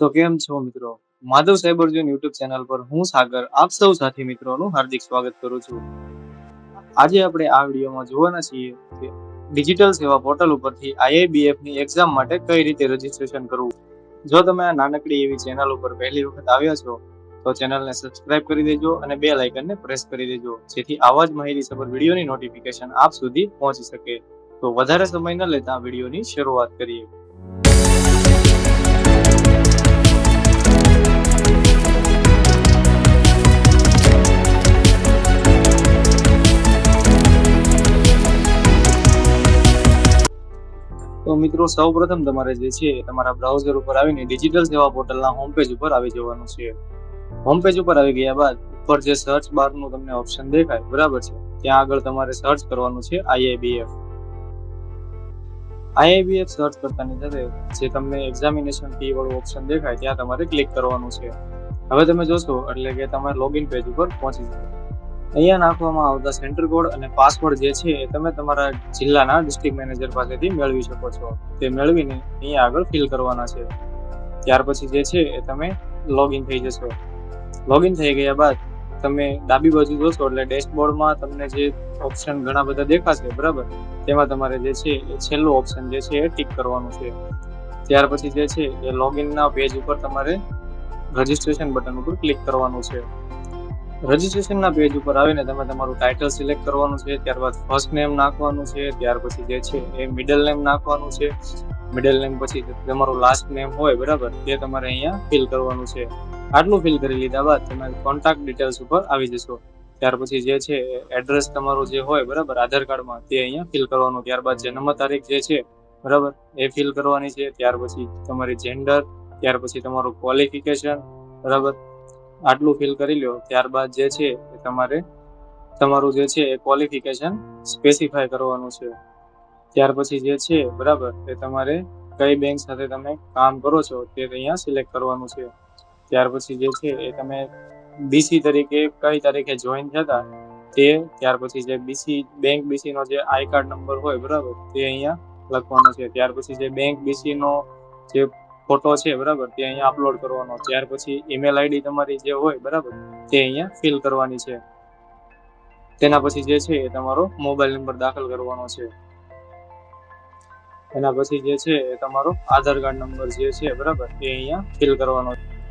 તો કેમ છો મિત્રો? Madhav cyber zone YouTube channel પર હું સાગર, આપ સૌ સાથી મિત્રોનું હાર્દિક સ્વાગત કરું છું. આજે આપણે આ વિડીયોમાં જોવાના છીએ કે ડિજિટલ સેવા પોર્ટલ ઉપરથી આઈઆઈબીએફની એક્ઝામ માટે કઈ રીતે રજીસ્ટ્રેશન કરવું. જો તમે આ નાનકડી એવી ચેનલ ઉપર પહેલી વખત આવ્યા છો, તો ચેનલને સબસ્ક્રાઇબ કરી દેજો અને બે લાઇકનને પ્રેસ કરી દેજો, જેથી આવા જ માહિતી સભર વિડીયોની નોટિફિકેશન આપ સુધી પહોંચી શકે. તો વધારે સમય ન લેતા વિડીયોની શરૂઆત કરીએ. તો મિત્રો, સૌપ્રથમ તમારે જે છે, તમારા બ્રાઉઝર ઉપર આવીને ડિજિટલ સેવા પોર્ટલના હોમ પેજ ઉપર આવી જવાનું છે. હોમ પેજ ઉપર આવી ગયા બાદ, ઉપર જે સર્ચ બારનું તમને ઓપ્શન દેખાય, બરાબર છે? ત્યાં આગળ તમારે સર્ચ કરવાનું છે આઈઆઈબીએફ આઈઆઈબીએફ સર્ચ કરતાની સાથે જે તમને એક્ઝામિનેશન ફી વાળું ઓપ્શન દેખાય, ત્યાં તમારે ક્લિક કરવાનું છે. હવે તમે જોશો, એટલે કે તમારે લોગિન પેજ ઉપર પહોંચી જશો અહીંયા નાખવામાં આવતા સેન્ટર કોડ અને પાસવર્ડ જે છે એ તમે તમારા જિલ્લાના ડિસ્ટ્રિક્ટ મેનેજર પાસેથી મેળવી શકો છો. તે મેળવીને અહીંયા આગળ ફિલ કરવાના છે. ત્યાર પછી જે છે એ તમે લોગિન થઈ જશો. લોગિન થઈ ગયા બાદ તમે ડાબી બાજુ જોશો એટલે ડેશબોર્ડમાં તમને જે ઓપ્શન ઘણા બધા દેખાશે, બરાબર? તેમાં તમારે જે છે એ છેલ્લું ઓપ્શન જે છે એ ટીક કરવાનું છે. ત્યાર પછી જે છે એ લોગિનના પેજ ઉપર તમારે રજિસ્ટ્રેશન બટન ઉપર ક્લિક કરવાનું છે. રજીસ્ટ્રેશનના પેજ ઉપર આવીને તમે તમારું ટાઇટલ સિલેક્ટ કરવાનું છે, ત્યારબાદ ફર્સ્ટ નેમ નાખવાનું છે, ત્યાર પછી જે છે એ મિડલ નેમ નાખવાનું છે. મિડલ નેમ પછી તમારું લાસ્ટ નેમ હોય, બરાબર, તે તમારે અહીંયા ફિલ કરવાનું છે. આટલું ફિલ કરી લીધા બાદ તમે કોન્ટેક્ટ ડિટેલ્સ ઉપર આવી જશો. ત્યાર પછી જે છે એડ્રેસ તમારું જે હોય, બરાબર, આધાર કાર્ડમાં તે અહીંયા ફિલ કરવાનું. ત્યારબાદ જન્મ તારીખ જે છે, બરાબર, એ ફિલ કરવાની છે. ત્યાર પછી તમારી જેન્ડર ત્યાર પછી તમારું ક્વોલિફિકેશન બરાબર આટલું ફિલ કરી લો ત્યારબાદ જે છે એ તમારે, તમારું જે છે એ ક્વોલિફિકેશન સ્પેસિફાય કરવાનું છે. ત્યાર પછી જે છે, બરાબર, એ તમારે કઈ બેંક સાથે તમે કામ કરો છો તે અહીંયા સિલેક્ટ કરવાનું છે. ત્યાર પછી જે છે એ તમે બીસી તરીકે કઈ તારીખે જોઈન થતા તે ત્યાર પછી જે બીસી બેંક બીસી નો જે આઈ કાર્ડ નંબર હોય, બરાબર, તે અહીંયા લખવાનો છે. ત્યાર પછી જે બેંક બીસી નો જે ફોટો છે, બરાબર? તે અહીંયા અપલોડ કરવાનો. ત્યાર પછી ઈમેલ આઈડી તમારી જે હોય, બરાબર? તે અહીંયા ફિલ કરવાની છે. તેના પછી જે છે, એ તમારો મોબાઈલ નંબર દાખલ કરવાનો છે. એના પછી જે છે, એ તમારો આધાર કાર્ડ નંબર જે છે, બરાબર? એ અહીંયા ફિલ કરવાનો છે.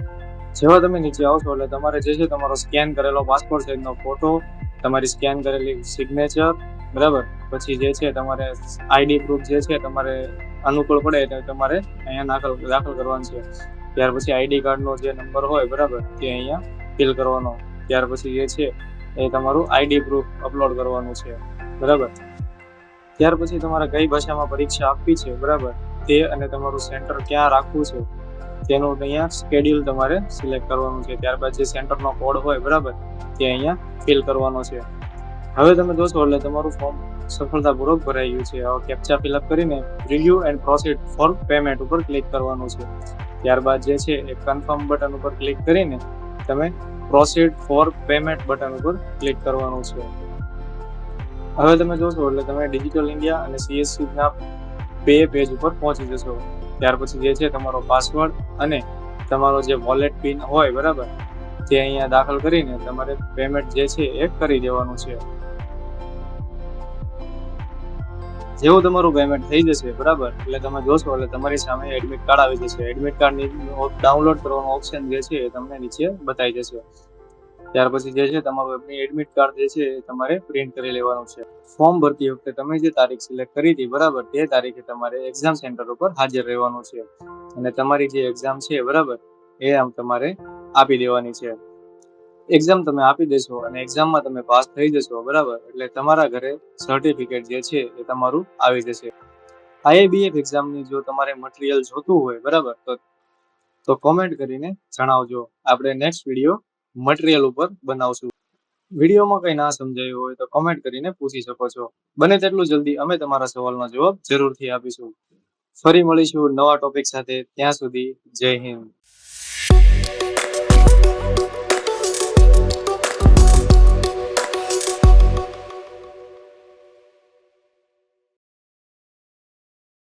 જેવા તમે નીચે આવશો એટલે તમારે જે છે, તમારો સ્કેન કરેલો પાસપોર્ટ સાઇઝનો ફોટો તમારી સ્કેન કરેલી સિગ્નેચર બરાબર? પછી જે છે, તમારે આઈડી પ્રૂફ જે છે, તમારે અનુકૂળ પડે એટલે તમારે અહીંયા દાખલ દાખલ કરવાનું છે. ત્યાર પછી આઈડી કાર્ડનો જે નંબર હોય, બરાબર, તે અહીંયા ફિલ કરવાનો. ત્યાર પછી જે છે, એ તમારું આઈડી પ્રૂફ અપલોડ કરવાનું છે. બરાબર? ત્યાર પછી તમારે કઈ ભાષામાં પરીક્ષા આપવી છે, બરાબર, તે અને તમારું સેન્ટર ક્યાં રાખવું છે, તેનું અહીંયા સ્કેડ્યુલ તમારે સિલેક્ટ કરવાનું છે. ત્યારબાદ જે સેન્ટરનો કોડ હોય, બરાબર, તે અહીંયા ફિલ કરવાનો છે. હવે તમે જોશો એટલે તમારું ફોર્મ સફળતાપૂર્વક ભરાઈ ગયું છે હવે કેપ્ચા ફિલઅપ કરીને review and proceed for payment ઉપર ક્લિક કરવાનું છે. ત્યારબાદ જે છે એ કન્ફર્મ બટન ઉપર ક્લિક કરીને તમે પ્રોસીડ ફોર પેમેન્ટ બટન ઉપર ક્લિક કરવાનું છે. હવે તમે જોશો એટલે તમે ડિજિટલ ઇન્ડિયા અને સીએસસી ના બે પેજ ઉપર પહોંચી જશો. ત્યાર પછી જે છે તમારો પાસવર્ડ અને તમારો જે વોલેટ પિન હોય બરાબર તે અહીંયા દાખલ કરીને તમારે પેમેન્ટ જે છે એ કરી દેવાનું છે. જેવું તમારું પેમેન્ટ થઈ જશે, બરાબર? એટલે તમે જોશો, એટલે તમારી સામે એડમિટ કાર્ડ આવી જશે. એડમિટ કાર્ડની ડાઉનલોડ કરવાનો ઓપ્શન જે છે એ તમને નીચે બતાવી જશે. ત્યાર પછી જે છે, તમારું એમની એડમિટ કાર્ડ જે છે એ તમારે પ્રિન્ટ કરી લેવાનું છે. ફોર્મ ભરતી વખતે તમે જે તારીખ સિલેક્ટ કરી હતી, બરાબર? તે તારીખે તમારે એક્ઝામ સેન્ટર ઉપર હાજર રહેવાનું છે. અને તમારી જે એક્ઝામ છે, બરાબર? એ આમ તમારે આપી દેવાની છે. એક્ઝામ તમે આપી દેશો અને એક્ઝામમાં તમે પાસ થઈ જશો, બરાબર? એટલે તમારા ઘરે સર્ટિફિકેટ જે છે એ તમારું આવી જશે. આઈએબીએફ એક્ઝામની જો તમારે મટીરિયલ જોતું હોય, બરાબર? તો તો કોમેન્ટ કરીને જણાવજો. આપણે નેક્સ્ટ વીડિયો મટીરિયલ ઉપર બનાવશું. વિડીયોમાં કંઈ ના સમજાયું હોય તો કોમેન્ટ કરીને પૂછી શકો છો. બને તેટલું જલ્દી અમે તમારા સવાલનો જવાબ જરૂરથી આપીશું. ફરી મળીશું નવા ટોપિક સાથે. ત્યાં સુધી જય હિન્દ.